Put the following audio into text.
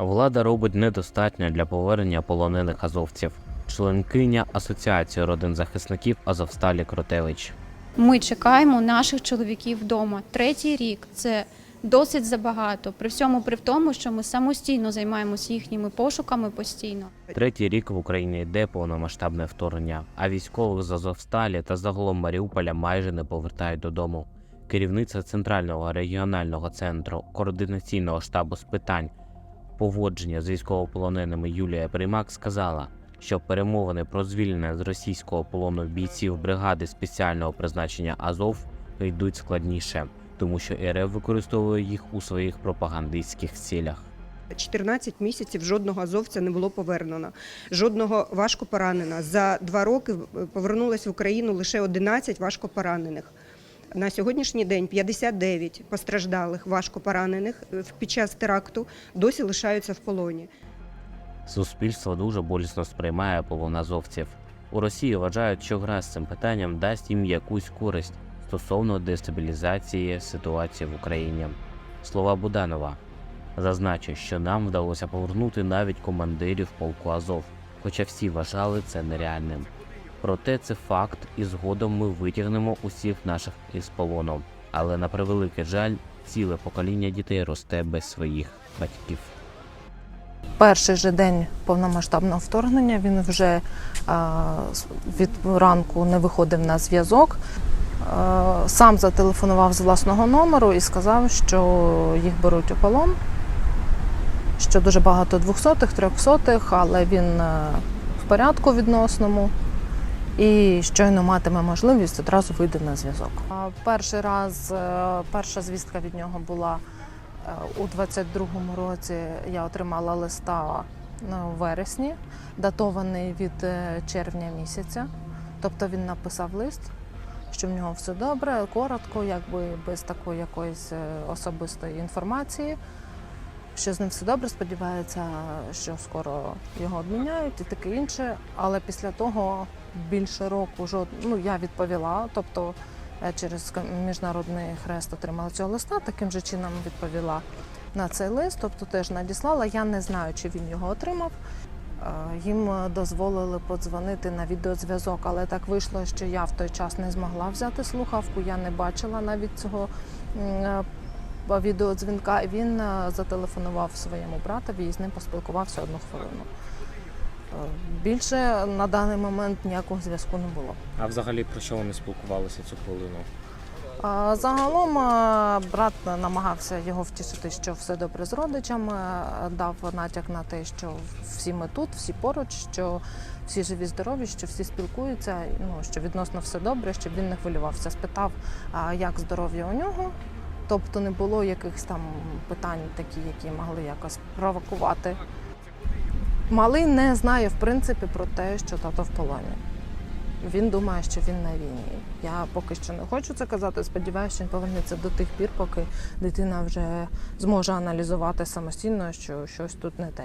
Влада робить недостатньо для повернення полонених азовців. Членкиня Асоціації родин захисників Азовсталі Кротевич. Ми чекаємо наших чоловіків вдома. Третій рік це досить забагато. При всьому при тому, що ми самостійно займаємося їхніми пошуками постійно. Третій рік в Україні йде повномасштабне вторгнення, а військових з Азовсталі та загалом Маріуполя майже не повертають додому. Керівниця центрального регіонального центру координаційного штабу з питань поводження з військовополоненими Юлія Примак сказала, що перемовини про звільнення з російського полону бійців бригади спеціального призначення Азов йдуть складніше, тому що РФ використовує їх у своїх пропагандистських цілях. 14 місяців жодного азовця не було повернено, жодного важко пораненого. За два роки повернулось в Україну лише 11 важко поранених. На сьогоднішній день 59 постраждалих важко поранених е, під час теракту досі лишаються в полоні. Суспільство дуже болісно сприймає полон азовців. У Росії вважають, що гра з цим питанням дасть їм якусь користь стосовно дестабілізації ситуації в Україні. Слова Буданова зазначив, що нам вдалося повернути навіть командирів полку Азов, хоча всі вважали це нереальним. Проте це факт, і згодом ми витягнемо усіх наших із полону. Але на превеликий жаль, ціле покоління дітей росте без своїх батьків. Перший же день повномасштабного вторгнення він вже а, від ранку не виходив на зв'язок. Сам зателефонував з власного номеру і сказав, що їх беруть у полон, що дуже багато двохсотих, трьохсотих, але він е, в порядку відносному. І щойно матиме можливість, одразу вийде на зв'язок. Перший раз, е, перша звістка від нього була Е, У 22-му році я отримала листа е, у вересні, датований від червня місяця. Тобто він написав лист, що в нього все добре, коротко, якби без такої якоїсь особистої інформації, що з ним все добре, сподівається, що скоро його обміняють і таке інше. Але після того більше року жод... ну, я відповіла. Тобто е, через міжнародний хрест отримала цього листа, таким же чином відповіла на цей лист, тобто теж надіслала. Я не знаю, чи він його отримав. Е, Їм дозволили подзвонити на відеозв'язок, але так вийшло, що я в той час не змогла взяти слухавку. Я не бачила навіть цього е, відеодзвінка. Він зателефонував своєму братові і з ним поспілкувався одну хвилину. Е, Більше на даний момент ніякого зв'язку не було. А взагалі про що вони спілкувалися цю хвилину? А, Загалом брат намагався його втішити, що все добре з родичами, дав натяк на те, що всі ми тут, всі поруч, що всі живі, здорові, що всі спілкуються, ну що відносно все добре, щоб він не хвилювався. Спитав, як здоров'я у нього. Тобто не було якихось там питань, такі, які могли якось провокувати. Малий не знає в принципі про те, що тато в полоні. Він думає, що він на війні. Я поки що не хочу це казати. Сподіваюся, що він повернеться до тих пір, поки дитина вже зможе аналізувати самостійно, що щось тут не те.